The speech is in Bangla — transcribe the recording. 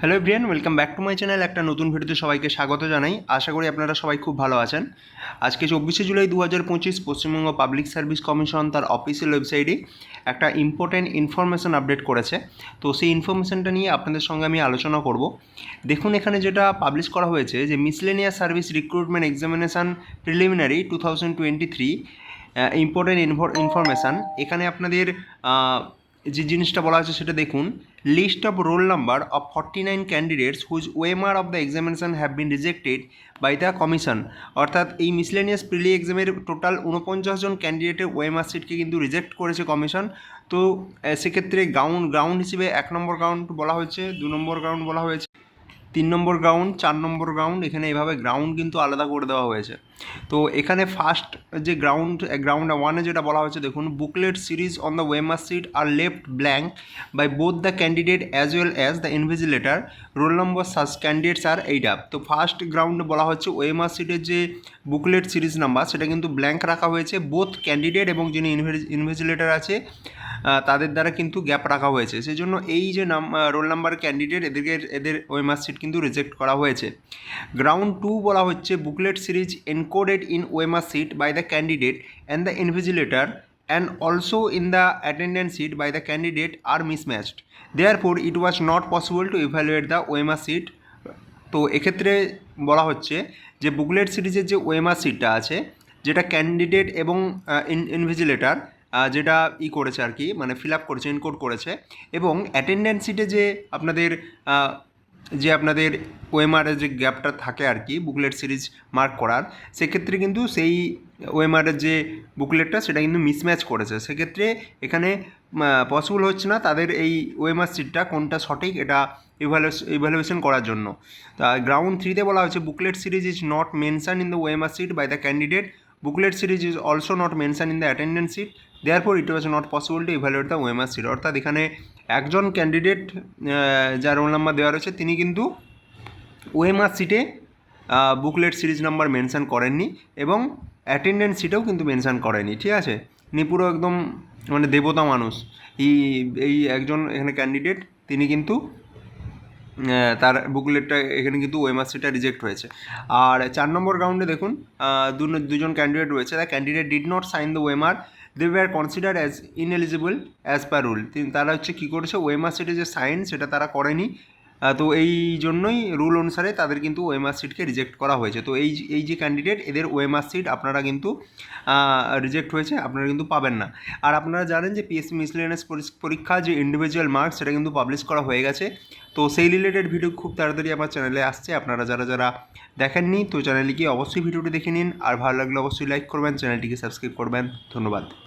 Hello everyone welcome back to my channel একটা নতুন ভিডিওতে সবাইকে স্বাগত জানাই। আশা করি আপনারা সবাই খুব ভালো আছেন। আজকে চব্বিশে জুলাই দু হাজার পঁচিশ পশ্চিমবঙ্গ পাবলিক সার্ভিস কমিশন তার অফিসিয়াল ওয়েবসাইটে একটা ইম্পর্ট্যান্ট ইনফরমেশন আপডেট করেছে। তো সেই ইনফরমেশনটা নিয়ে আপনাদের সঙ্গে আমি আলোচনা করব। দেখুন, এখানে যেটা পাবলিশ করা হয়েছে যে miscellaneous service recruitment examination preliminary two thousand twenty three important information এখানে আপনাদের যে জিনিসটা বলা হয়েছে সেটা দেখুন। List of roll number of forty nine candidates whose OMR of the examination have been rejected by the commission অর্থাৎ এই মিসলেনিয়াস প্রিলি এক্সামের টোটাল উনপঞ্চাশ জন ক্যান্ডিডেটের ওয়েমার সিটকে কিন্তু রিজেক্ট করেছে কমিশন তো সেক্ষেত্রে গ্রাউন্ড গ্রাউন্ড হিসেবে এক নম্বর গ্রাউন্ড বলা হয়েছে, দু নম্বর গ্রাউন্ড বলা হয়েছে, তিন নম্বর গ্রাউন্ড চার নম্বর গ্রাউন্ড এখানে এভাবে গ্রাউন্ড কিন্তু আলাদা করে দেওয়া হয়েছে। তো এখানে ফার্স্ট যে গ্রাউন্ড গ্রাউন্ড ওয়ানে যেটা বলা হয়েছে, দেখুন booklet series on the OMR sheet are left blank by both the candidate as well as the invigilator roll number সাস candidates আর এইটা তো ফার্স্ট গ্রাউন্ডে বলা হচ্ছে ওয়েমার সিটের যে বুকলেট সিরিজ নাম্বার সেটা কিন্তু ব্ল্যাঙ্ক রাখা হয়েছে। বোথ ক্যান্ডিডেট এবং যিনি ইনভিজিলেটার আছে তাদের দ্বারা কিন্তু গ্যাপ রাখা হয়েছে। সেই জন্য এই যে নাম রোল নাম্বার ক্যান্ডিডেট এদেরকে, এদের ওয়েমার সিট কিন্তু রিজেক্ট করা হয়েছে। গ্রাউন্ড টু বলা হচ্ছে booklet series encoded in OMR sheet by the candidate and the invigilator and also in the attendance sheet by the candidate are mismatched therefore it was not possible to evaluate the OMR sheet তো এক্ষেত্রে বলা হচ্ছে যে বুকলেট সিরিজের যে ওয়েমার সিটটা আছে, যেটা ক্যান্ডিডেট এবং ইনভিজিলেটার যেটা ই করেছে আর কি মানে ফিল আপ করেছে ইনকোড করেছে এবং অ্যাটেন্ডেন্স সিটে যে আপনাদের যে আপনাদের ওয়েমারের যে গ্যাপটা থাকে আর কি বুকলেট সিরিজ মার্ক করার, সেক্ষেত্রে কিন্তু সেই ওয়েমারের যে বুকলেটটা সেটা কিন্তু মিসম্যাচ করেছে। সেক্ষেত্রে এখানে পসিবল হচ্ছে না তাদের এই ওয়েমার সিটটা কোনটা সঠিক এটা ইভ্যালুয়েশন করার জন্য। তা গ্রাউন্ড থ্রিতে বলা হয়েছে booklet series is not mention in the OMR sheet by the candidate booklet series is also not mention in the attendance sheet therefore it was not possible to evaluate the OMR sheet অর্থাৎ এখানে একজন ক্যান্ডিডেট যার রোল নাম্বার দেওয়া রয়েছে, তিনি কিন্তু ওয়েমার সিটে বুকলেট সিরিজ নাম্বার মেনশন করেননি এবং অ্যাটেন্ডেন্স সিটেও কিন্তু মেনশান করেনি ঠিক আছে? ইনি পুরো একদম মানে দেবতা মানুষ। এই এই একজন এখানে ক্যান্ডিডেট তিনি কিন্তু তার বুকলেটটা এখানে কিন্তু ওয়েমার সিটটা রিজেক্ট হয়েছে। আর চার নম্বর রাউন্ডে দেখুন দুজন ক্যান্ডিডেট রয়েছে। The candidate did not sign the OMR they were consider as ineligible as per rule তারা হচ্ছে কী করেছে? ওয়েমার সিটে যে সাইন সেটা তারা করেনি। তো এই জন্যই রুল অনুসারে তাদের কিন্তু ওয়েমার সিটকে রিজেক্ট করা হয়েছে। তো এই এই যে ক্যান্ডিডেট এদের ওয়েমার সিট আপনারা কিন্তু রিজেক্ট হয়েছে, আপনারা কিন্তু পাবেন না। আর আপনারা জানেন যে পিএসসি মিসলেনিয়াস পরীক্ষা যে ইন্ডিভিজুয়াল মার্কস সেটা কিন্তু পাবলিশ করা হয়ে গেছে। তো সেই রিলেটেড ভিডিও খুব তাড়াতাড়ি আমার চ্যানেলে আসছে। আপনারা যারা যারা দেখেননি, তো চ্যানেলে গিয়ে অবশ্যই ভিডিওটি দেখে নিন। আর ভালো লাগলে অবশ্যই লাইক করবেন চ্যানেলটিকে সাবস্ক্রাইব করবেন। ধন্যবাদ।